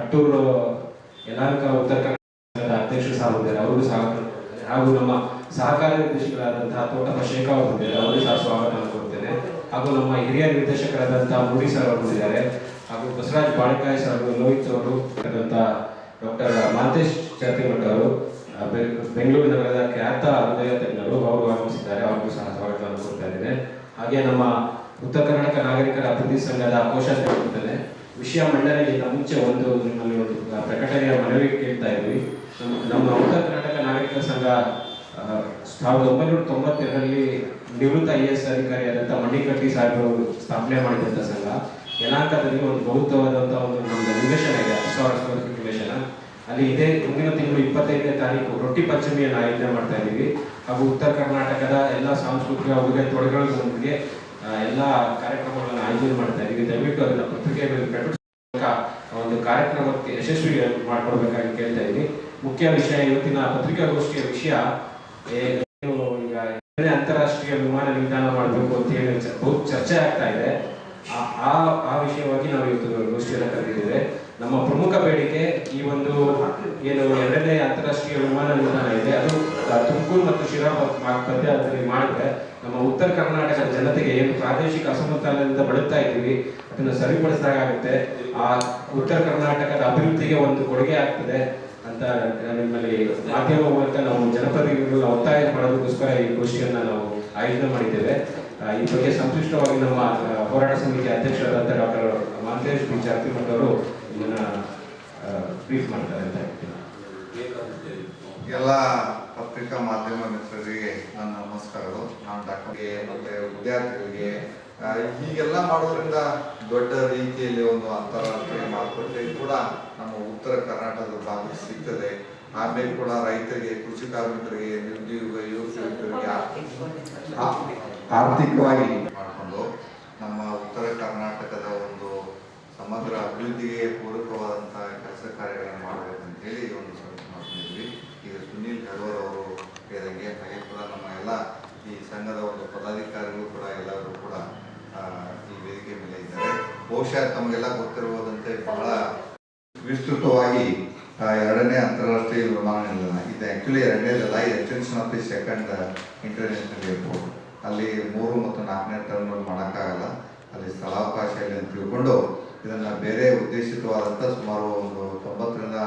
ಅಟ್ಟೂರು ಯಲಹಂಕ ಉತ್ತರ ಕರ್ನಾಟಕದ ಅಧ್ಯಕ್ಷರು ಸಹ ಅವರು ಸ್ವಾಗತ ಹಾಗೂ ನಮ್ಮ ಸಹಕಾರ ನಿರ್ದೇಶಕರಾದಂತಹ ತೋಟಪ್ಪ ಶೇಖರ್ ಅವರು ಬಂದಿದ್ದಾರೆ. ಅವರಿಗೂ ಸಹ ಸ್ವಾಗತ ಕೊಡ್ತೇನೆ. ಹಾಗೂ ನಮ್ಮ ಹಿರಿಯ ನಿರ್ದೇಶಕರಾದಂತಹ ಮೂಡಿ ಸರ್ ಅವರು ಇದ್ದಾರೆ ಹಾಗೂ ಬಸವರಾಜ್ ಬಾಳಿಕಾಯಿ ಸರ್ ಅವರು, ಲೋಹಿತ್ ಅವರು ಡಾಕ್ಟರ್ ಮಾಂತೇಶ್ ಚರ್ತಿಮಠ ಅವರು ಬೆಂಗಳೂರು ನಗರದ ಖ್ಯಾತ ಹೃದಯ ತಜ್ಞರು ಅವರು ಆಗಮಿಸಿದ್ದಾರೆ. ಅವರಿಗೂ ಸಹ ಸ್ವಾಗತವನ್ನು ಕೊಡ್ತಾ ಇದ್ದೇನೆ. ಹಾಗೆ ನಮ್ಮ ಉತ್ತರ ಕರ್ನಾಟಕ ನಾಗರಿಕರ ಅಭಿವೃದ್ಧಿ ಸಂಘದ ಕೋಶಾಧ್ಯಕ್ಷ ವಿಷಯ ಮಂಡನೆಗಿಂತ ಮುಂಚೆ ಒಂದು ನಿಮ್ಮಲ್ಲಿ ಒಂದು ಪ್ರಕಟಣೆಯ ಮನವಿ ಕೇಳ್ತಾ ಇದ್ವಿ. ನಮ್ಮ- ಉತ್ತರ ಕರ್ನಾಟಕ ನಾಗರಿಕ ಸಂಘ ಸಾವಿರದ ಒಂಬೈನೂರ ತೊಂಬತ್ತೆರಡರಲ್ಲಿ ನಿವೃತ್ತ ಐ ಎಸ್ ಅಧಿಕಾರಿಯಾದಂಥ ಮಣಿಕಟ್ಟಿ ಸಾಹೇಬರು ಸ್ಥಾಪನೆ ಮಾಡಿದಂಥ ಸಂಘ. ಯಲಾಂಕದಲ್ಲಿ ಒಂದು ಬಹುತ್ವವಾದಂಥ ಒಂದು ನಮ್ಮದು ನಿವೇಶನ ಇದೆ ನಿವೇಶನ ಅಲ್ಲಿ ಇದೇ ಮುಂದಿನ ತಿಂಗಳು ಇಪ್ಪತ್ತೈದನೇ ತಾರೀಕು ರೊಟ್ಟಿ ಪಂಚಮಿಯನ್ನು ಆಯೋಜನೆ ಮಾಡ್ತಾ ಇದ್ದೀವಿ. ಹಾಗೂ ಉತ್ತರ ಕರ್ನಾಟಕದ ಎಲ್ಲ ಸಾಂಸ್ಕೃತಿಕ ಉಡುಗೆ ತೊಡೆಗಳೊಂದಿಗೆ ಎಲ್ಲ ಕಾರ್ಯಕ್ರಮಗಳನ್ನು ಆಯೋಜನೆ ಮಾಡ್ತಾ ಇದ್ದೀವಿ ದಯವಿಟ್ಟು ಅದನ್ನ ಮೇಲೆ ಪ್ರಕಟಿಸುವ ಒಂದು ಕಾರ್ಯಕ್ರಮಕ್ಕೆ ಯಶಸ್ವಿ ಮಾಡಿಕೊಡ್ಬೇಕಾಗಿ ಕೇಳ್ತಾ ಇದ್ದೀನಿ. ಮುಖ್ಯ ವಿಷಯ ಇವತ್ತಿನ ಪತ್ರಿಕಾಗೋಷ್ಠಿಯ ವಿಷಯ ಈಗ ಅಂತಾರಾಷ್ಟ್ರೀಯ ವಿಮಾನ ನಿಲ್ದಾಣ ಮಾಡಬೇಕು ಅಂತ ಹೇಳಿ ಬಹು ಚರ್ಚೆ ಆಗ್ತಾ ಇದೆ. ಆ- ಆ ವಿಷಯವಾಗಿ ನಾವು ಇವತ್ತು ಗೋಷ್ಠಿಯನ್ನು ಕರೆದಿದ್ದೇವೆ. ನಮ್ಮ ಪ್ರಮುಖ ಬೇಡಿಕೆ ಈ ಒಂದು ಏನು ಎರಡನೇ ಅಂತಾರಾಷ್ಟ್ರೀಯ ವಿಮಾನ ನಿಲ್ದಾಣ ಇದೆ. ಅದು ತುಮಕೂರು ಮತ್ತು ಶಿರಾ ಅದರಲ್ಲಿ ಮಾಡಿದ್ರೆ ನಮ್ಮ ಉತ್ತರ ಕರ್ನಾಟಕದ ಜನತೆಗೆ ಏನು ಪ್ರಾದೇಶಿಕ ಅಸಮತೋಲನದಿಂದ ಬಳುತ್ತಾ ಇದ್ದೀವಿ, ಅದನ್ನು ಸರಿಪಡಿಸಿದಾಗುತ್ತೆ ಆ ಉತ್ತರ ಕರ್ನಾಟಕದ ಅಭಿವೃದ್ಧಿಗೆ ಒಂದು ಕೊಡುಗೆ ಆಗ್ತದೆ ಅಂತ ನಿಮ್ಮಲ್ಲಿ ಮಾಧ್ಯಮ ಮೂಲಕ ನಾವು ಜನಪ್ರತಿನಿಧಿಗಳನ್ನ ಒತ್ತಾಯ ಮಾಡೋದಕ್ಕೋಸ್ಕರ ಈ ಗೋಷ್ಠಿಯನ್ನ ನಾವು ಆಯೋಜನೆ ಮಾಡಿದ್ದೇವೆ. ಈ ಬಗ್ಗೆ ಸಂತುಷ್ಟವಾಗಿ ನಮ್ಮ ಹೋರಾಟ ಸಮಿತಿ ಅಧ್ಯಕ್ಷರಾದಂಥ ಡಾಕ್ಟರ್ ಮಾಂತೇಶ್ ಬಿ ಜಾರಕಿಮಠ ಅವರು ಇದನ್ನ ಬ್ರೀಫ್ ಮಾಡ್ತಾರೆ ಅಂತ ಹೇಳ್ತೀನಿ. ಎಲ್ಲ ಪತ್ರಿಕಾ ಮಾಧ್ಯಮ ಮಿತ್ರರಿಗೆ ನನ್ನ ನಮಸ್ಕಾರಗಳು. ನಾನು ಡಾಕ್ಟರ್ಗೆ ಮತ್ತೆ ವಿದ್ಯಾರ್ಥಿಗಳಿಗೆ ಹೀಗೆಲ್ಲ ಮಾಡೋದ್ರಿಂದ ದೊಡ್ಡ ರೀತಿಯಲ್ಲಿ ಒಂದು ಅಂತಾರಾಷ್ಟ್ರೀಯ ಮಾರುಕಟ್ಟೆ ಕೂಡ ನಮ್ಮ ಉತ್ತರ ಕರ್ನಾಟಕದ ಭಾಗ ಸಿಗ್ತದೆ. ಆಮೇಲೆ ಕೂಡ ರೈತರಿಗೆ, ಕೃಷಿ ಕಾರ್ಮಿಕರಿಗೆ ನಿರುದ್ಯೋಗ ಯುವಕರಿಗೆ ಆರ್ಥಿಕವಾಗಿ ಮಾಡಿಕೊಂಡು ನಮ್ಮ ಉತ್ತರ ಕರ್ನಾಟಕದ ಒಂದು ಸಮಗ್ರ ಅಭಿವೃದ್ಧಿಗೆ ಪೂರಕವಾದಂತಹ ಕೆಲಸ ಕಾರ್ಯಗಳನ್ನು ಮಾಡಬೇಕಂತ ಹೇಳಿ ಒಂದು ಸಂಸ್ಥೆ ಮಾಡ್ಕೊಂಡಿದ್ವಿ ಈಗ ಸುನೀಲ್ ಹೆಡೋರ್ ಅವರು ಹೇಳಿದಂಗೆ ಹಾಗೆ ಕೂಡ ನಮ್ಮ ಎಲ್ಲ ಈ ಸಂಘದ ಒಂದು ಪದಾಧಿಕಾರಿಗಳು ಕೂಡ ಎಲ್ಲರೂ ಕೂಡ ಈ ವೇದಿಕೆ ಮೇಲೆ ಇದ್ದಾರೆ. ಬಹುಶಃ ತಮಗೆಲ್ಲ ಗೊತ್ತಿರುವುದಂತೆ ಬಹಳ ವಿಸ್ತೃತವಾಗಿ ಎರಡನೇ ಅಂತಾರಾಷ್ಟ್ರೀಯ ವಿಮಾನ ನಿಲ್ದಾಣ ಇದು. ಆಕ್ಚುಲಿ ಎರಡನೇದಲ್ಲ ಇದು extension of the second international airport. ಅಲ್ಲಿ ಮೂರು ಮತ್ತು ನಾಲ್ಕನೇ ಟರ್ಮಿನಲ್ ಮಾಡೋಕ್ಕಾಗಲ್ಲ. ಅಲ್ಲಿ ಸ್ಥಳಾವಕಾಶ ಇಲ್ಲ ಅಂತ ತಿಳ್ಕೊಂಡು ಇದನ್ನು ಬೇರೆ ಉದ್ದೇಶಿತವಾದಂಥ ಸುಮಾರು ಒಂದು ತೊಂಬತ್ತರಿಂದ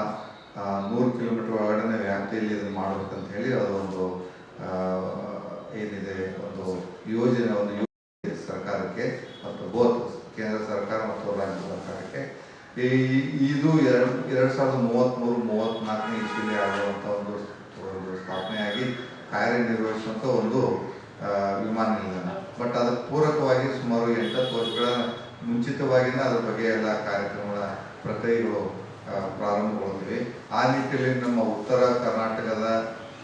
ನೂರು ಕಿಲೋಮೀಟರ್ ಒಳಗಡೆ ವ್ಯಾಪ್ತಿಯಲ್ಲಿ ಇದನ್ನು ಮಾಡಬೇಕಂತ ಹೇಳಿ ಅದೊಂದು ಏನಿದೆ, ಒಂದು ಯೋಜನೆ, ಒಂದು ಸರ್ಕಾರಕ್ಕೆ ಮತ್ತು ಬೋತ್ ಕೇಂದ್ರ ಸರ್ಕಾರ ಮತ್ತು ರಾಜ್ಯ ಸರ್ಕಾರಕ್ಕೆ. ಈ, ಇದು ಎರಡು ಎರಡು ಸಾವಿರದ ಮೂವತ್ತ್ಮೂರು ಮೂವತ್ತ್ನಾಲ್ಕನೇ ಇಸ್ವಿಲಿ ಆಗುವಂಥ ಒಂದು ಸ್ಥಾಪನೆಯಾಗಿ ಕಾರ್ಯನಿರ್ವಹಿಸುವಂಥ ಒಂದು ವಿಮಾನ ನಿಲ್ದಾಣ. ಬಟ್ ಅದಕ್ಕೆ ಪೂರಕವಾಗಿ ಸುಮಾರು ಎಂಟತ್ತು ವರ್ಷಗಳ ಮುಂಚಿತವಾಗಿನ ಅದ್ರ ಬಗ್ಗೆ ಎಲ್ಲ ಕಾರ್ಯಕ್ರಮಗಳ ಪ್ರಕ್ರಿಯೆಗಳು ಆ, ಪ್ರಾರಂಭಗೊಳ್ಳಿವೆ ಆ ನಿಟ್ಟಿನಲ್ಲಿ ನಮ್ಮ ಉತ್ತರ ಕರ್ನಾಟಕದ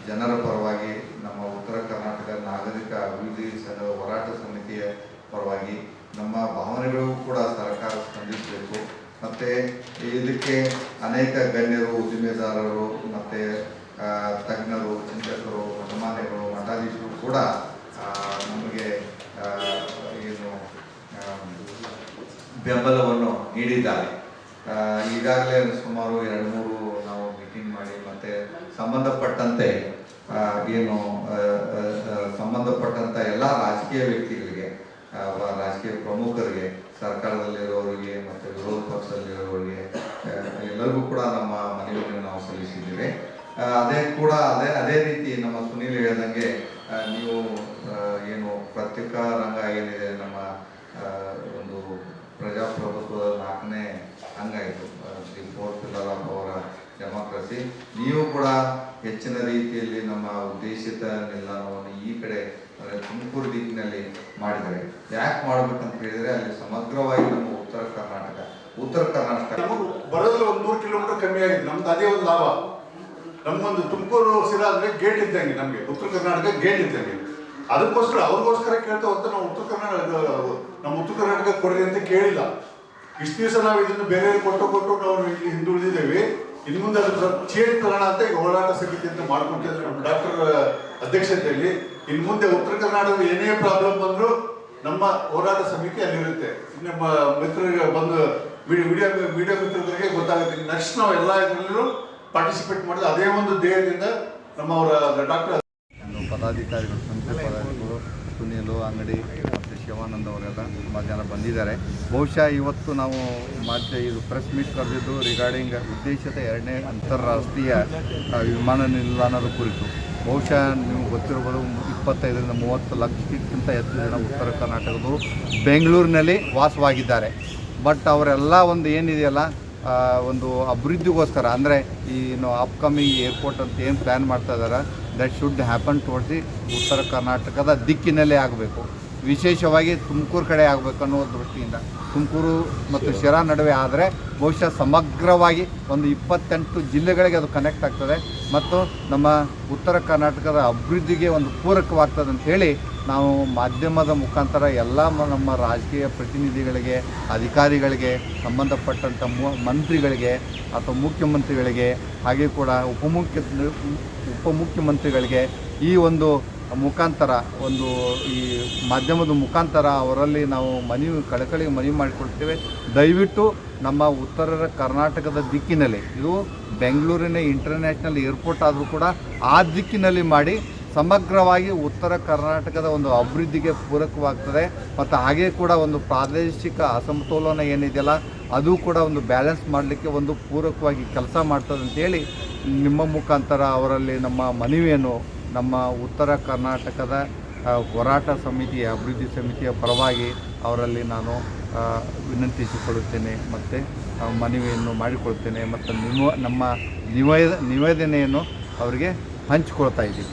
ಜನರ ಪರವಾಗಿ ನಮ್ಮ ಉತ್ತರ ಕರ್ನಾಟಕ ನಾಗರಿಕ ಅಭಿವೃದ್ಧಿ ಸಂಘ ಹೋರಾಟ ಸಮಿತಿಯ ಪರವಾಗಿ ನಮ್ಮ ಭಾವನೆಗಳಿಗೂ ಕೂಡ ಸರ್ಕಾರ ಸ್ಪಂದಿಸಬೇಕು. ಮತ್ತು ಇದಕ್ಕೆ ಅನೇಕ ಗಣ್ಯರು ಉದ್ದಿಮೆದಾರರು ಮತ್ತು ತಜ್ಞರು ಚಿಂತಕರು ಮಠಮಾನ್ಯಗಳು ಮಠಾಧೀಶರು ಕೂಡ ನಮಗೆ ಏನು ಬೆಂಬಲವನ್ನು ನೀಡಿದ್ದಾರೆ. ಈಗಾಗಲೇ ಸುಮಾರು ಎರಡು ಮೂರು ನಾವು ಮೀಟಿಂಗ್ ಮಾಡಿ ಮತ್ತೆ ಸಂಬಂಧಪಟ್ಟಂತೆ ಏನು ಸಂಬಂಧಪಟ್ಟಂತ ಎಲ್ಲ ರಾಜಕೀಯ ವ್ಯಕ್ತಿಗಳಿಗೆ ರಾಜಕೀಯ ಪ್ರಮುಖರಿಗೆ, ಸರ್ಕಾರದಲ್ಲಿರೋರಿಗೆ ಮತ್ತು ವಿರೋಧ ಪಕ್ಷದಲ್ಲಿರೋರಿಗೆ ಎಲ್ಲರಿಗೂ ಕೂಡ ನಮ್ಮ ಮನವಿಯನ್ನು ನಾವು ಸಲ್ಲಿಸಿದ್ದೇವೆ. ಅದೇ ಕೂಡ ಅದೇ ಅದೇ ರೀತಿ ನಮ್ಮ ಸುನೀಲ್ ಹೇಳಿದಂಗೆ ನೀವು ಏನು ಪ್ರತ್ಯೇಕ ರಂಗ ಏನಿದೆ, ನಮ್ಮ ಒಂದು ಪ್ರಜಾಪ್ರಭುತ್ವದ ನಾಲ್ಕನೇ ಅಂಗಾಯಿತು ಶ್ರೀ ಫೋರ್ತ್ ಪಿಲ್ಲರ್ ಅವರ ಡೆಮಾಕ್ರಸಿ. ನೀವು ಕೂಡ ಹೆಚ್ಚಿನ ರೀತಿಯಲ್ಲಿ ನಮ್ಮ ಉದ್ದೇಶಿತ ನಿಲ್ದಾಣವನ್ನು ಈ ಕಡೆ, ಅಂದರೆ ತುಮಕೂರು ದಿಕ್ಕಿನಲ್ಲಿ ಮಾಡಿದ್ದಾರೆ ಯಾಕೆ ಮಾಡಬೇಕಂತ ಹೇಳಿದ್ರೆ ಅಲ್ಲಿ ಸಮಗ್ರವಾಗಿ ನಮ್ಮ ಉತ್ತರ ಕರ್ನಾಟಕ ಉತ್ತರ ಕರ್ನಾಟಕ ಬರೋದ್ರಲ್ಲಿ ಒಂದು ನೂರು ಕಿಲೋಮೀಟರ್ ಕಮ್ಮಿ ಆಗಿದೆ. ನಮ್ದು ಅದೇ ಒಂದು ಲಾಭ. ನಮ್ಮೊಂದು ತುಮಕೂರು ಸಿರಾ ಅಂದ್ರೆ ಗೇಟ್ ಇದ್ದಂಗೆ ನಮಗೆ. ಉತ್ತರ ಕರ್ನಾಟಕ ಗೇಟ್ ಇದ್ದಂಗೆ. ಅದಕ್ಕೋಸ್ಕರ ಅವ್ರಿಗೋಸ್ಕರ ಕೇಳ್ತಾ ಹೊತ್ತು ನಾವು ಉತ್ತರ ಕರ್ನಾಟಕ ನಮ್ಮ ಉತ್ತರ ಕರ್ನಾಟಕ ಕೊಡ್ರಿ ಅಂತ ಕೇಳಿಲ್ಲ. ಇಷ್ಟು ದಿವಸ ನಾವು ಇದನ್ನು ಬೇರೆ ಕೊಟ್ಟು ಕೊಟ್ಟು ನಾವು ಇಲ್ಲಿ ಹಿಂದುಳಿದಿದ್ದೇವೆ. ಇನ್ನು ಮುಂದೆ ಅದು ತರೋಣ ಅಂತ ಈಗ ಹೋರಾಟ ಸಮಿತಿ ಅಂತ ಮಾಡ್ಕೊಂಡಿದ್ದಾರೆ ನಮ್ಮ ಡಾಕ್ಟರ್ ಅಧ್ಯಕ್ಷತೆಯಲ್ಲಿ. ಇನ್ನು ಮುಂದೆ ಉತ್ತರ ಕರ್ನಾಟಕದ ಏನೇ ಪ್ರಾಬ್ಲಮ್ ಬಂದರೂ ನಮ್ಮ ಹೋರಾಟ ಸಮಿತಿ ಅಲ್ಲಿರುತ್ತೆ. ನಮ್ಮ ಮಿತ್ರರಿಗೆ ಬಂದು ವಿಡಿಯೋ ವಿಡಿಯೋ ಮಿತ್ರರಿಗೆ ಗೊತ್ತಾಗ ಗೊತ್ತಾಗುತ್ತೆ ನೆಕ್ಸ್ಟ್ ನಾವು ಎಲ್ಲ ಇದರಲ್ಲೂ ಪಾರ್ಟಿಸಿಪೇಟ್ ಮಾಡಿದ್ರೆ ಅದೇ ಒಂದು ದೇಹದಿಂದ ನಮ್ಮ ಅವರ ಡಾಕ್ಟರ್ ಪದಾಧಿಕಾರಿಗಳು ಸಂಸ್ಥೆ ಪದಾಧಿಕಾರಿಗಳು ಸುನೀಲು ಅಂಗಡಿ ಶಿವಾನಂದ್ ಅವರೆಲ್ಲ ತುಂಬ ಜನ ಬಂದಿದ್ದಾರೆ. ಬಹುಶಃ ಇವತ್ತು ನಾವು ಮಾಧ್ಯ ಇದು ಪ್ರೆಸ್ ಮೀಟ್ ಕರೆದಿದ್ದು ರಿಗಾರ್ಡಿಂಗ್ ಉದ್ದೇಶದ ಎರಡನೇ ಅಂತಾರಾಷ್ಟ್ರೀಯ ವಿಮಾನ ನಿಲ್ದಾಣದ ಕುರಿತು. ಬಹುಶಃ ನೀವು ಗೊತ್ತಿರ್ಬೋದು ಇಪ್ಪತ್ತೈದರಿಂದ ಮೂವತ್ತು ಲಕ್ಷಕ್ಕಿಂತ ಹೆಚ್ಚು ಜನ ಉತ್ತರ ಕರ್ನಾಟಕದವರು ಬೆಂಗಳೂರಿನಲ್ಲಿ ವಾಸವಾಗಿದ್ದಾರೆ. ಬಟ್ ಅವರೆಲ್ಲ ಒಂದು ಏನಿದೆಯಲ್ಲ ಒಂದು ಅಭಿವೃದ್ಧಿಗೋಸ್ಕರ, ಅಂದರೆ ಈ ಅಪ್ಕಮಿಂಗ್ ಏರ್ಪೋರ್ಟ್ ಅಂತ ಏನು ಪ್ಲ್ಯಾನ್ ಮಾಡ್ತಾ ಇದ್ದಾರೆ that should happen towards the ಉತ್ತರ ಕರ್ನಾಟಕದ ದಿಕ್ಕಿನಲ್ಲೇ ಆಗಬೇಕು. ವಿಶೇಷವಾಗಿ ತುಮಕೂರು ಕಡೆ ಆಗಬೇಕು ಅನ್ನೋ ದೃಷ್ಟಿಯಿಂದ. ತುಮಕೂರು ಮತ್ತು ಶಿರಾ ನಡುವೆ ಆದರೆ ಬಹುಶಃ ಸಮಗ್ರವಾಗಿ ಒಂದು ಇಪ್ಪತ್ತೆಂಟು ಜಿಲ್ಲೆಗಳಿಗೆ ಅದು ಕನೆಕ್ಟ್ ಆಗ್ತದೆ. ಮತ್ತು ನಮ್ಮ ಉತ್ತರ ಕರ್ನಾಟಕದ ಅಭಿವೃದ್ಧಿಗೆ ಒಂದು ಪೂರಕವಾಗ್ತದೆ ಅಂತ ಹೇಳಿ ನಾವು ಮಾಧ್ಯಮದ ಮುಖಾಂತರ ಎಲ್ಲ ನಮ್ಮ ರಾಜಕೀಯ ಪ್ರತಿನಿಧಿಗಳಿಗೆ ಅಧಿಕಾರಿಗಳಿಗೆ ಸಂಬಂಧಪಟ್ಟಂಥ ಮಂತ್ರಿಗಳಿಗೆ ಅಥವಾ ಮುಖ್ಯಮಂತ್ರಿಗಳಿಗೆ ಹಾಗೆ ಕೂಡ ಉಪಮುಖ್ಯ ಉಪಮುಖ್ಯಮಂತ್ರಿಗಳಿಗೆ ಈ ಒಂದು ಮುಖಾಂತರ ಒಂದು ಈ ಮಾಧ್ಯಮದ ಮುಖಾಂತರ ಅವರಲ್ಲಿ ನಾವು ಮನವಿ ಕಳಕಳಿಗೆ ಮನವಿ ಮಾಡಿಕೊಳ್ತೇವೆ ದಯವಿಟ್ಟು ನಮ್ಮ ಉತ್ತರ ಕರ್ನಾಟಕದ ದಿಕ್ಕಿನಲ್ಲಿ, ಇದು ಬೆಂಗಳೂರಿನ ಇಂಟರ್ನ್ಯಾಷನಲ್ ಏರ್ಪೋರ್ಟ್ ಆದರೂ ಕೂಡ ಆ ದಿಕ್ಕಿನಲ್ಲಿ ಮಾಡಿ ಸಮಗ್ರವಾಗಿ ಉತ್ತರ ಕರ್ನಾಟಕದ ಒಂದು ಅಭಿವೃದ್ಧಿಗೆ ಪೂರಕವಾಗ್ತದೆ. ಮತ್ತು ಹಾಗೆ ಕೂಡ ಒಂದು ಪ್ರಾದೇಶಿಕ ಅಸಮತೋಲನ ಏನಿದೆಯಲ್ಲ, ಅದು ಕೂಡ ಒಂದು ಬ್ಯಾಲೆನ್ಸ್ ಮಾಡಲಿಕ್ಕೆ ಒಂದು ಪೂರಕವಾಗಿ ಕೆಲಸ ಮಾಡ್ತದೆ ಅಂತೇಳಿ ನಿಮ್ಮ ಮುಖಾಂತರ ಅವರಲ್ಲಿ ನಮ್ಮ ಮನವಿಯನ್ನು ನಮ್ಮ ಉತ್ತರ ಕರ್ನಾಟಕದ ಹೋರಾಟ ಸಮಿತಿಯ, ಅಭಿವೃದ್ಧಿ ಸಮಿತಿಯ ಪರವಾಗಿ ಅವರಲ್ಲಿ ನಾನು ವಿನಂತಿಸಿಕೊಳ್ಳುತ್ತೇನೆ ಮತ್ತು ಮನವಿಯನ್ನು ಮಾಡಿಕೊಳ್ತೇನೆ ಮತ್ತು ನಿಮ್ಮ, ನಮ್ಮ ನಿವೇದ, ನಿವೇದನೆಯನ್ನು ಅವರಿಗೆ ಹಂಚಿಕೊಳ್ತಾ ಇದ್ದೀವಿ.